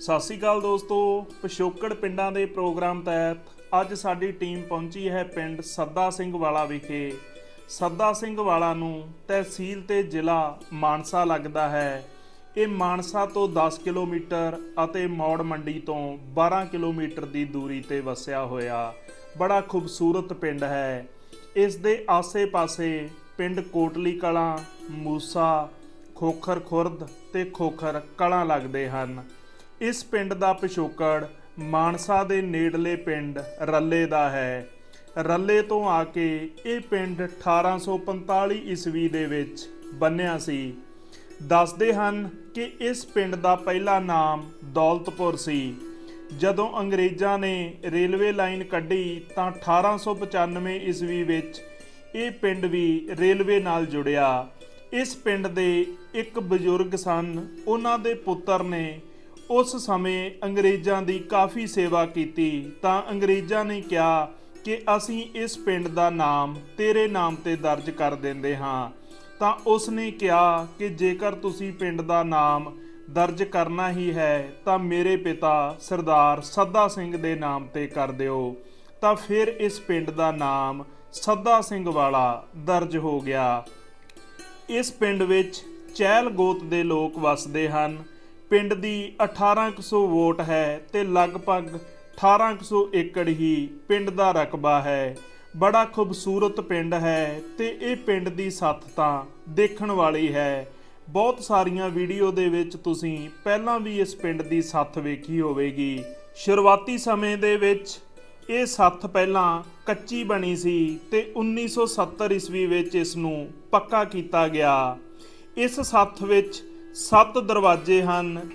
ਸਤਿ ਸ਼੍ਰੀ ਅਕਾਲ ਦੋਸਤੋ, ਪਿਛੋਕੜ ਪਿੰਡਾਂ ਦੇ ਪ੍ਰੋਗਰਾਮ ਤਹਿਤ ਅੱਜ ਸਾਡੀ ਟੀਮ ਪਹੁੰਚੀ ਹੈ ਪਿੰਡ ਸੱਦਾ ਸਿੰਘ ਵਾਲਾ ਵਿਖੇ। ਸੱਦਾ ਸਿੰਘ ਵਾਲਾ ਨੂੰ ਤਹਿਸੀਲ ਤੇ ਜ਼ਿਲ੍ਹਾ ਮਾਨਸਾ ਲੱਗਦਾ ਹੈ। ਇਹ ਮਾਨਸਾ ਤੋਂ 10 ਕਿਲੋਮੀਟਰ ਅਤੇ ਮੌੜ ਮੰਡੀ ਤੋਂ 12 ਕਿਲੋਮੀਟਰ ਦੀ ਦੂਰੀ ਤੇ ਵਸਿਆ ਹੋਇਆ ਬੜਾ ਖੂਬਸੂਰਤ ਪਿੰਡ ਹੈ। ਇਸ ਦੇ ਆਸੇ-ਪਾਸੇ ਪਿੰਡ ਕੋਟਲੀ ਕਲਾਂ, ਮੂਸਾ, ਖੋਖਰ ਖੁਰਦ ਤੇ ਖੋਖਰ ਕਲਾਂ ਲੱਗਦੇ ਹਨ। ਇਸ ਪਿੰਡ ਦਾ ਪਿਛੋਕੜ ਮਾਨਸਾ ਦੇ ਨੇੜਲੇ ਪਿੰਡ ਰੱਲੇ ਦਾ ਹੈ। ਰੱਲੇ ਤੋਂ ਆ ਕੇ ਇਹ ਪਿੰਡ 1845 ਈਸਵੀ ਦੇ ਵਿੱਚ ਬੰਨਿਆ ਸੀ। ਦੱਸਦੇ ਹਨ ਕਿ ਇਸ ਪਿੰਡ ਦਾ ਪਹਿਲਾ ਨਾਮ ਦੌਲਤਪੁਰ ਸੀ। ਜਦੋਂ ਅੰਗਰੇਜ਼ਾਂ ਨੇ ਰੇਲਵੇ ਲਾਈਨ ਕੱਢੀ ਤਾਂ 1895 ਈਸਵੀ ਵਿੱਚ ਇਹ ਪਿੰਡ ਵੀ ਰੇਲਵੇ ਨਾਲ ਜੁੜਿਆ। ਇਸ ਪਿੰਡ ਦੇ ਇੱਕ ਬਜ਼ੁਰਗ ਸਨ, ਉਹਨਾਂ ਦੇ ਪੁੱਤਰ ਨੇ ਉਸ ਸਮੇਂ ਅੰਗਰੇਜ਼ਾਂ ਦੀ ਕਾਫੀ ਸੇਵਾ ਕੀਤੀ, ਤਾਂ ਅੰਗਰੇਜ਼ਾਂ ਨੇ ਕਿਹਾ ਕਿ ਅਸੀਂ ਇਸ ਪਿੰਡ ਦਾ ਨਾਮ ਤੇਰੇ ਨਾਮ ਤੇ ਦਰਜ ਕਰ ਦਿੰਦੇ ਹਾਂ। ਤਾਂ ਉਸ ਨੇ ਕਿਹਾ ਕਿ ਜੇਕਰ ਤੁਸੀਂ ਪਿੰਡ ਦਾ ਨਾਮ ਦਰਜ ਕਰਨਾ ਹੀ ਹੈ, ਤਾਂ ਮੇਰੇ ਪਿਤਾ ਸਰਦਾਰ ਸੱਦਾ ਸਿੰਘ ਦੇ ਨਾਮ ਤੇ ਕਰ ਦਿਓ। ਤਾਂ ਫਿਰ ਇਸ ਪਿੰਡ ਦਾ ਨਾਮ ਸੱਦਾ ਸਿੰਘ ਵਾਲਾ ਦਰਜ ਹੋ ਗਿਆ। ਇਸ ਪਿੰਡ ਵਿੱਚ ਚਹਿਲ ਗੋਤ ਦੇ ਲੋਕ ਵੱਸਦੇ ਹਨ। ਪਿੰਡ ਦੀ 1800 ਵੋਟ ਹੈ ਤੇ ਲਗਭਗ 1800 ਏਕੜ ਹੀ ਪਿੰਡ ਦਾ ਰਕਬਾ ਹੈ। ਬੜਾ ਖੂਬਸੂਰਤ ਪਿੰਡ ਹੈ ਤੇ ਇਹ ਪਿੰਡ ਦੀ ਸੱਥ ਤਾਂ ਦੇਖਣ ਵਾਲੀ ਹੈ। ਬਹੁਤ ਸਾਰੀਆਂ ਵੀਡੀਓ ਦੇ ਵਿੱਚ ਤੁਸੀਂ ਪਹਿਲਾਂ ਵੀ ਇਸ ਪਿੰਡ ਦੀ ਸੱਥ ਵੇਖੀ ਹੋਵੇਗੀ। ਸ਼ੁਰੂਆਤੀ ਸਮੇਂ ਦੇ ਵਿੱਚ ਇਹ ਸੱਥ ਪਹਿਲਾਂ ਕੱਚੀ ਬਣੀ ਸੀ ਤੇ 1970 ਈਸਵੀ ਵਿੱਚ ਇਸ ਨੂੰ ਪੱਕਾ ਕੀਤਾ ਗਿਆ। ਇਸ ਸੱਥ ਵਿੱਚ ਸੱਤ ਦਰਵਾਜ਼ੇ ਹਨ।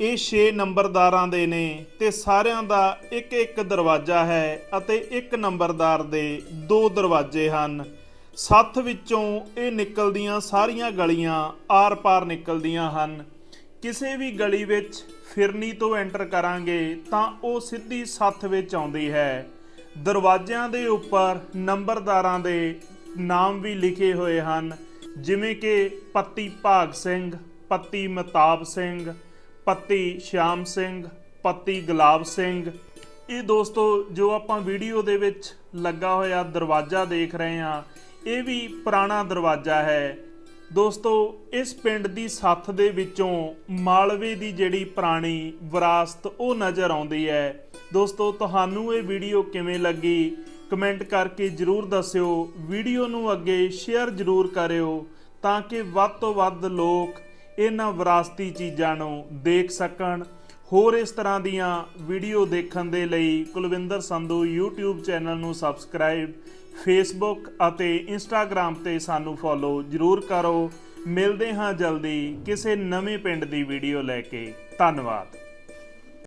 ਇਹ 6 ਨੰਬਰਦਾਰਾਂ ਦੇ ਨੇ ਤੇ ਸਾਰਿਆਂ ਦਾ ਇੱਕ ਇੱਕ ਦਰਵਾਜ਼ਾ ਹੈ ਅਤੇ ਇੱਕ ਨੰਬਰਦਾਰ ਦੇ ਦੋ ਦਰਵਾਜ਼ੇ ਹਨ। ਸੱਥ ਵਿੱਚੋਂ ਇਹ ਨਿਕਲਦੀਆਂ ਸਾਰੀਆਂ ਗਲੀਆਂ ਆਰ-ਪਾਰ ਨਿਕਲਦੀਆਂ ਹਨ। ਕਿਸੇ ਵੀ ਗਲੀ ਵਿੱਚ ਫਿਰਨੀ ਤੋਂ ਐਂਟਰ ਕਰਾਂਗੇ ਤਾਂ ਉਹ ਸਿੱਧੀ ਸੱਥ ਵਿੱਚ ਆਉਂਦੀ ਹੈ। ਦਰਵਾਜ਼ਿਆਂ ਦੇ ਉੱਪਰ ਨੰਬਰਦਾਰਾਂ ਦੇ ਨਾਮ ਵੀ ਲਿਖੇ ਹੋਏ ਹਨ। ਜਿਵੇਂ ਕਿ ਪੱਤੀ ਭਾਗ ਸਿੰਘ, ਪੱਤੀ ਮਤਾਬ ਸਿੰਘ, ਪੱਤੀ ਸ਼ਾਮ ਸਿੰਘ, ਪੱਤੀ ਗੁਲਾਬ ਸਿੰਘ। ਇਹ ਦੋਸਤੋ, ਜੋ ਆਪਾਂ ਵੀਡੀਓ ਦੇ ਵਿੱਚ ਲੱਗਾ ਹੋਇਆ ਦਰਵਾਜ਼ਾ ਦੇਖ ਰਹੇ ਹਾਂ, ਇਹ ਵੀ ਪੁਰਾਣਾ ਦਰਵਾਜ਼ਾ ਹੈ। ਦੋਸਤੋ, ਇਸ ਪਿੰਡ ਦੀ ਸੱਥ ਦੇ ਵਿੱਚੋਂ ਮਾਲਵੇ ਦੀ ਜਿਹੜੀ ਪੁਰਾਣੀ ਵਿਰਾਸਤ, ਉਹ ਨਜ਼ਰ ਆਉਂਦੀ ਹੈ। ਦੋਸਤੋ, ਤੁਹਾਨੂੰ ਇਹ ਵੀਡੀਓ ਕਿਵੇਂ ਲੱਗੀ? ਕਮੈਂਟ ਕਰਕੇ ਜਰੂਰ ਦੱਸਿਓ, ਵੀਡੀਓ ਨੂੰ ਅੱਗੇ ਸ਼ੇਅਰ ਜਰੂਰ ਕਰਿਓ ਤਾਂ ਕਿ ਵੱਧ ਤੋਂ ਵੱਧ ਲੋਕ ਇਹਨਾਂ ਵਿਰਾਸਤੀ ਚੀਜ਼ਾਂ ਨੂੰ ਦੇਖ ਸਕਣ। ਹੋਰ ਇਸ ਤਰ੍ਹਾਂ ਦੀਆਂ ਵੀਡੀਓ ਦੇਖਣ ਦੇ ਲਈ ਕੁਲਵਿੰਦਰ ਸੰਧੂ YouTube ਚੈਨਲ ਨੂੰ ਸਬਸਕ੍ਰਾਈਬ, Facebook ਅਤੇ Instagram ਤੇ ਸਾਨੂੰ ਫੋਲੋ ਜਰੂਰ ਕਰੋ। ਮਿਲਦੇ ਹਾਂ ਜਲਦੀ ਕਿਸੇ ਨਵੇਂ ਪਿੰਡ ਦੀ ਵੀਡੀਓ ਲੈ ਕੇ। ਧੰਨਵਾਦ।